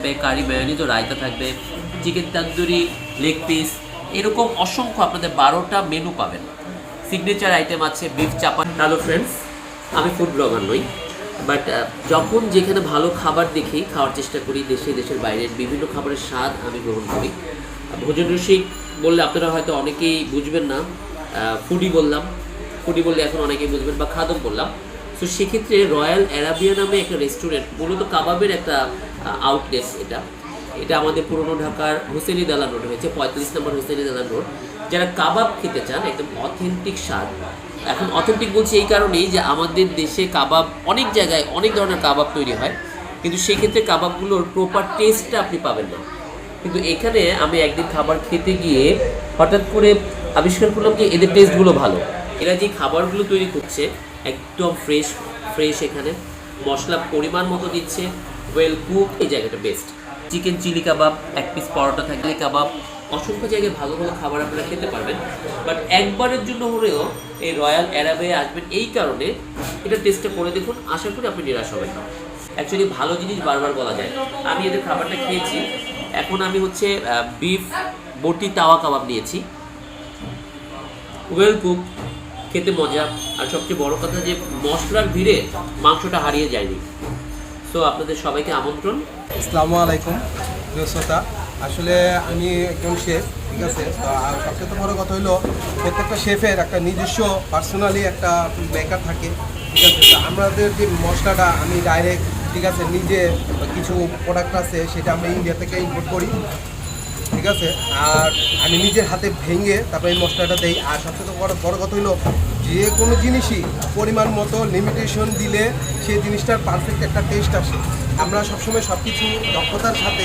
থাকবে, কারি মেয়নিজ রায়তা থাকবে chicken tandoori leg piece এরকম অসংখ্য আপনাদের বারোটা মেনু পাবেন। সিগনেচার আইটেম আছে বিফ চাপা হ্যালো ফ্রেন্ডস আমি ফুড ব্লগার নই বাট যখন যেখানে ভালো খাবার দেখি, খাওয়ার চেষ্টা করি, দেশে, দেশের বাইরের বিভিন্ন খাবারের স্বাদ আমি গ্রহণ করি। ভোজন রসিক বললে আপনারা হয়তো অনেকেই বুঝবেন না ফুডি বললাম ফুডি বললে এখন অনেকেই বুঝবেন, বা খাদম বললাম। তো সেক্ষেত্রে রয়্যাল অ্যারাবিয়া নামে একটা রেস্টুরেন্ট মূলত কাবাবের একটা আউটলেট এটা। এটা আমাদের পুরনো ঢাকার হুসেনি দালান রোড হয়েছে, পঁয়তাল্লিশ নম্বর হুসেনি দালান রোড। যারা কাবাব খেতে চান, একদম অথেন্টিক স্বাদ, এখন অথেন্টিক বলছি এই কারণেই যে আমাদের দেশে কাবাব অনেক জায়গায় অনেক ধরনের কাবাব তৈরি হয়, কিন্তু সেক্ষেত্রে কাবাবগুলোর প্রপার টেস্টটা আপনি পাবেন না। কিন্তু এখানে আমি একদিন খাবার খেতে গিয়ে হঠাৎ করে আবিষ্কার করলাম যে এদের টেস্টগুলো ভালো। এরা যে খাবারগুলো তৈরি করছে, একদম ফ্রেশ ফ্রেশ এখানে। মশলা পরিমাণ মতো দিচ্ছে ওয়েল কুক এই জায়গাটা বেস্ট চিকেন চিলি কাবাব এক পিস পরোটা থাকলে কাবাব অসংখ্য জায়গায় ভালো ভালো খাবার আপনারা খেতে পারবেন। বাট একবারের জন্য হলেও এই রয়্যাল অ্যারাবে আসবেন এই কারণে এটা টেস্টটা করে দেখুন, আশা করি আপনি নিরাশ হবেন না। অ্যাকচুয়ালি ভালো জিনিস বারবার বলা যায়। আমি এদের খাবারটা খেয়েছি। এখন আমি হচ্ছে বিফ বটি, তাওয়া কাবাব নিয়েছি। ওয়েল কুক খেতে মজা। আর সবচেয়ে বড় কথা যে মশলার ভিড়ে মাংসটা হারিয়ে যায়নি। সো আপনাদের সবাইকে আমন্ত্রণ। আসসালামু আলাইকুম শ্রোতা। আসলে আমি একজন শেফ, ঠিক আছে? আর সবচেয়ে বড় কথা হলো, প্রত্যেকটা শেফের একটা নিজস্ব পার্সোনালি একটা মেকার থাকে, ঠিক আছে? তো, আমাদের যে মশলাটা আমি ডাইরেক্ট ঠিক আছে, নিজে কিছু প্রোডাক্ট আছে, সেটা আমরা ইন্ডিয়া থেকে ইম্পোর্ট করি, ঠিক আছে? আর আমি নিজের হাতে ভেঙে তারপরে এই মশলাটা দেই। আর সবচেয়ে বড় বড় কথা হলো, যে কোনো জিনিসই পরিমাণ মতো লিমিটেশন দিলে সেই জিনিসটার পারফেক্ট একটা টেস্ট আসে। আমরা সবসময় সব কিছু দক্ষতার সাথে,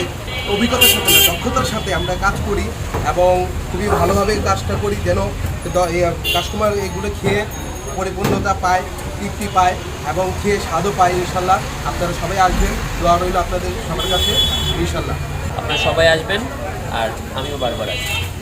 অভিজ্ঞতার সাথে না, দক্ষতার সাথে আমরা কাজ করি এবং খুবই ভালোভাবে কাজটা করি যেন কাস্টমার এগুলো খেয়ে পরিপূর্ণতা পায়, তৃপ্তি পায় এবং খেয়ে স্বাদও পায় ইনশাল্লাহ। আপনারা সবাই আসবেন। দোয়া রইল আপনাদের সবার কাছে, ইনশাল্লাহ। আপনারা সবাই আসবেন আর আমিও বারবার আসব